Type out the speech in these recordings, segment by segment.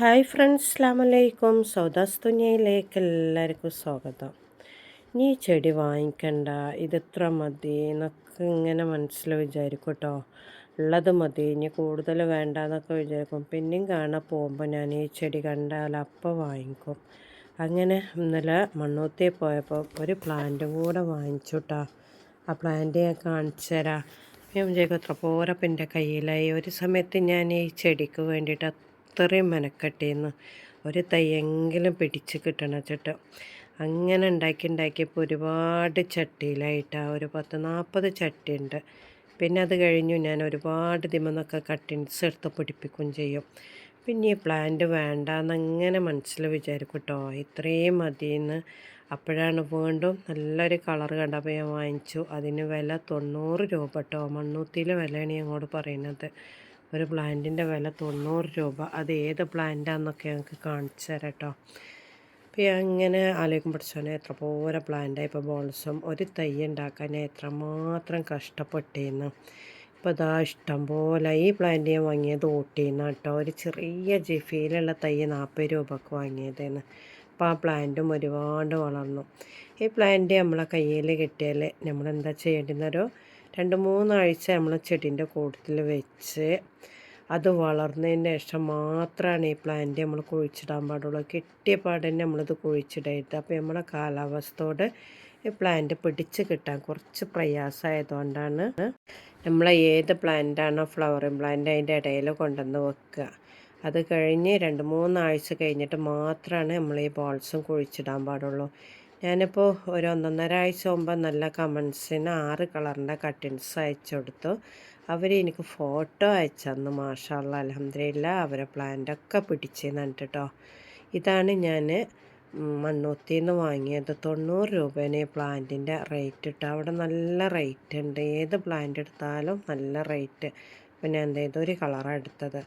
Hi friends അസ്ലാമലൈക്കും സൗദാസ് തുനിയയിലേക്ക് എല്ലാവർക്കും സ്വാഗതം. നീ ചെടി വാങ്ങിക്കണ്ട ഇതിത്ര മതി എന്നൊക്കെ ഇങ്ങനെ മനസ്സിൽ വിചാരിക്കും കേട്ടോ ഉള്ളത് മതി ഇനി കൂടുതൽ വേണ്ട എന്നൊക്കെ വിചാരിക്കും. പിന്നെയും കാണാൻ പോകുമ്പോൾ ഞാൻ ഈ ചെടി കണ്ടാൽ അപ്പം വാങ്ങിക്കും. അങ്ങനെ ഇന്നലെ മണ്ണൂത്തി പോയപ്പോൾ ഒരു പ്ലാന്റ് കൂടെ വാങ്ങിച്ചു കേട്ടോ ആ പ്ലാന്റ് ഞാൻ കാണിച്ചു തരാം. ഞാൻ വിചാരിക്കും എത്ര പോരപ്പം എന്റെ കയ്യിലായി. ഒരു സമയത്ത് ഞാൻ ഈ ചെടിക്ക് വേണ്ടിയിട്ട് അത്രയും മെനക്കെട്ടിന്ന്. ഒരു തയ്യെങ്കിലും പിടിച്ച് കിട്ടണം ചേട്ടാ. അങ്ങനെ ഉണ്ടാക്കി ഉണ്ടാക്കിയപ്പോൾ ഒരുപാട് ചട്ടിയിലായിട്ടാണ് ഒരു പത്ത് നാൽപ്പത് ചട്ടി ഉണ്ട് പിന്നെ അത് കഴിഞ്ഞു ഞാൻ ഒരുപാട് ദിമെന്നൊക്കെ കട്ടിൻസ് എടുത്ത് പിടിപ്പിക്കുകയും ചെയ്യും. പിന്നെ ഈ പ്ലാന്റ് വേണ്ടെന്നങ്ങനെ മനസ്സിൽ വിചാരിക്കും കേട്ടോ ഇത്രയും മതിയെന്ന് അപ്പോഴാണ് വീണ്ടും നല്ലൊരു കളർ കണ്ടപ്പോൾ ഞാൻ വാങ്ങിച്ചു. അതിന് വില തൊണ്ണൂറ് രൂപ കേട്ടോ. മണ്ണൂത്തിയിലെ വിലയാണ് ഞങ്ങളോട് പറയുന്നത്. ഒരു പ്ലാന്റിന്റെ വില തൊണ്ണൂറ് രൂപ. അത് ഏത് പ്ലാന്റാന്നൊക്കെ ഞങ്ങൾക്ക് കാണിച്ചു തരാം കേട്ടോ അപ്പോൾ അങ്ങനെ ആലോചിക്കും പഠിച്ചോനെ എത്ര പോലെ പ്ലാന്റായി ഇപ്പോൾ ബോൾസും ഒരു തൈ ഉണ്ടാക്കാൻ എത്രമാത്രം കഷ്ടപ്പെട്ടിരുന്നു ഇപ്പോൾ ഇതാ ഇഷ്ടം പോലെ ഈ പ്ലാന്റ് ഞാൻ വാങ്ങിയത് ഊട്ടിന്ന് കേട്ടോ ഒരു ചെറിയ ജിഫിയിലുള്ള തൈ നാൽപ്പത് രൂപക്ക് വാങ്ങിയതെന്ന്. അപ്പോൾ ആ പ്ലാന്റും ഒരുപാട് വളർന്നു. ഈ പ്ലാന്റ് നമ്മളെ കയ്യിൽ കിട്ടിയാൽ നമ്മളെന്താ ചെയ്യേണ്ടതെന്നൊരു രണ്ട് മൂന്നാഴ്ച നമ്മൾ ചെടീന്റെ കൂട്ടത്തിൽ വെച്ച് അത് വളർന്നതിന് ശേഷം മാത്രമാണ് ഈ പ്ലാന്റ് നമ്മൾ കുഴിച്ചിടാൻ പാടുള്ളൂ. കിട്ടിയ പാടന്നെ നമ്മളിത് കുഴിച്ചിടരുത്. അപ്പോൾ നമ്മുടെ കാലാവസ്ഥയോട് ഈ പ്ലാന്റ് പിടിച്ച് കിട്ടാൻ കുറച്ച് പ്രയാസമായതുകൊണ്ടാണ് നമ്മൾ ഏത് പ്ലാന്റാണോ ഫ്ലവറിങ് പ്ലാന്റ് അതിന്റെ ഇടയിൽ കൊണ്ടുവന്ന് വെക്കുക. അത് കഴിഞ്ഞ് രണ്ട് മൂന്നാഴ്ച കഴിഞ്ഞിട്ട് മാത്രമാണ് നമ്മൾ ഈ ബോൾസും കുഴിച്ചിടാൻ പാടുള്ളൂ. ഞാനിപ്പോൾ ഒരു ഒന്നൊന്നര ആഴ്ച മുമ്പ് നല്ല കമൻസിന് ആറ് കളറിന്റെ കട്ടിൻസ് അയച്ചു കൊടുത്തു. അവർ എനിക്ക് ഫോട്ടോ അയച്ചന്ന് മാഷാള്ള അലഹമില്ല അവരെ പ്ലാന്റൊക്കെ പിടിച്ചെന്ന് കേട്ടോ ഇതാണ് ഞാൻ മണ്ണൂത്തി നിന്ന് വാങ്ങിയത്. തൊണ്ണൂറ് രൂപേനെ പ്ലാന്റിന്റെ റേറ്റ് ഇട്ട്. അവിടെ നല്ല റേറ്റ് ഉണ്ട്. ഏത് പ്ലാന്റ് എടുത്താലും നല്ല റേറ്റ് അപ്പോൾ ഞാൻ ഒരു കളറാണ് എടുത്തത്.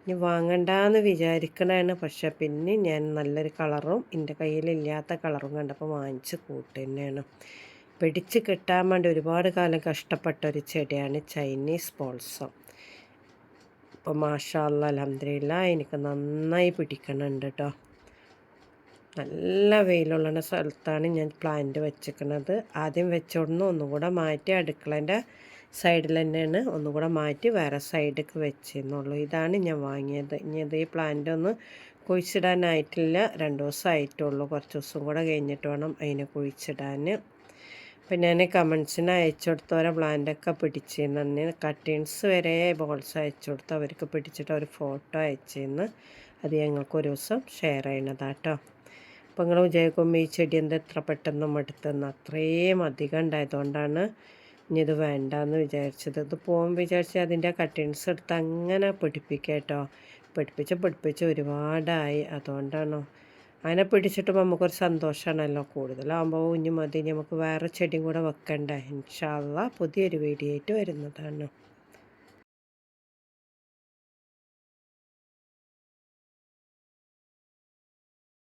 ഇനി വാങ്ങണ്ടെന്ന് വിചാരിക്കണതാണ് പക്ഷെ പിന്നെ ഞാൻ നല്ലൊരു കളറും എന്റെ കയ്യിലില്ലാത്ത കളറും കണ്ടപ്പോൾ വാങ്ങിച്ച് കൂട്ട് തന്നെയാണ് പിടിച്ച് കിട്ടാൻ വേണ്ടി ഒരുപാട് കാലം കഷ്ടപ്പെട്ട ഒരു ചെടിയാണ് ചൈനീസ് പോൾസം ഇപ്പോൾ മാഷാല്ല അലഹമില്ല എനിക്ക് നന്നായി പിടിക്കണുണ്ട് കേട്ടോ നല്ല വെയിലുള്ള സ്ഥലത്താണ് ഞാൻ പ്ലാന്റ് വെച്ചിരിക്കുന്നത് ആദ്യം വെച്ചോടുന്ന ഒന്നുകൂടെ മാറ്റി അടുക്കളേന്റെ സൈഡിൽ തന്നെയാണ് ഒന്നുകൂടെ മാറ്റി വേറെ സൈഡിലേക്ക് വെച്ചിരുന്നുള്ളൂ ഇതാണ് ഞാൻ വാങ്ങിയത്. ഇനി ഇത് ഈ പ്ലാന്റ് ഒന്ന് കുഴിച്ചിടാനായിട്ടില്ല. രണ്ട് ദിവസം ആയിട്ടുള്ളൂ കുറച്ച് ദിവസം കൂടെ കഴിഞ്ഞിട്ട് വേണം അതിനെ കുഴിച്ചിടാൻ. അപ്പം ഞാൻ കമൻസിന് അയച്ചു കൊടുത്തവരെ പ്ലാന്റൊക്കെ പിടിച്ചിരുന്നു കട്ടിങ്സ് വരെ ബോൾസ് അയച്ചു കൊടുത്ത് അവർക്ക് പിടിച്ചിട്ട് ഒരു ഫോട്ടോ അയച്ചിരുന്ന് അത് ഞങ്ങൾക്ക് ഒരു ദിവസം ഷെയർ ചെയ്യണതാട്ടോ അപ്പോൾ നിങ്ങൾ വിചാരിക്കുമ്പോൾ ഈ ചെടി എന്താ എത്ര പെട്ടെന്ന് മടുത്തെന്ന് അത്രയും അധികം ഉണ്ടായതുകൊണ്ടാണ് ഇനി ഇത് വേണ്ടെന്ന് വിചാരിച്ചത്. ഇത് പോകും വിചാരിച്ച് അതിന്റെ കട്ടിങ്സ് എടുത്ത് അങ്ങനെ പിടിപ്പിക്കുക കേട്ടോ. പിടിപ്പിച്ച് പിടിപ്പിച്ച് ഒരുപാടായി. അതുകൊണ്ടാണോ അതിനെ പിടിച്ചിട്ട് നമുക്കൊരു സന്തോഷമാണല്ലോ. കൂടുതലാകുമ്പോൾ ഇനി മതി. നമുക്ക് വേറെ ചെടിയും കൂടെ വെക്കണ്ടേ. ഇൻഷാല്ല പുതിയൊരു വീഡിയോ ആയിട്ട് വരുന്നതാണ്.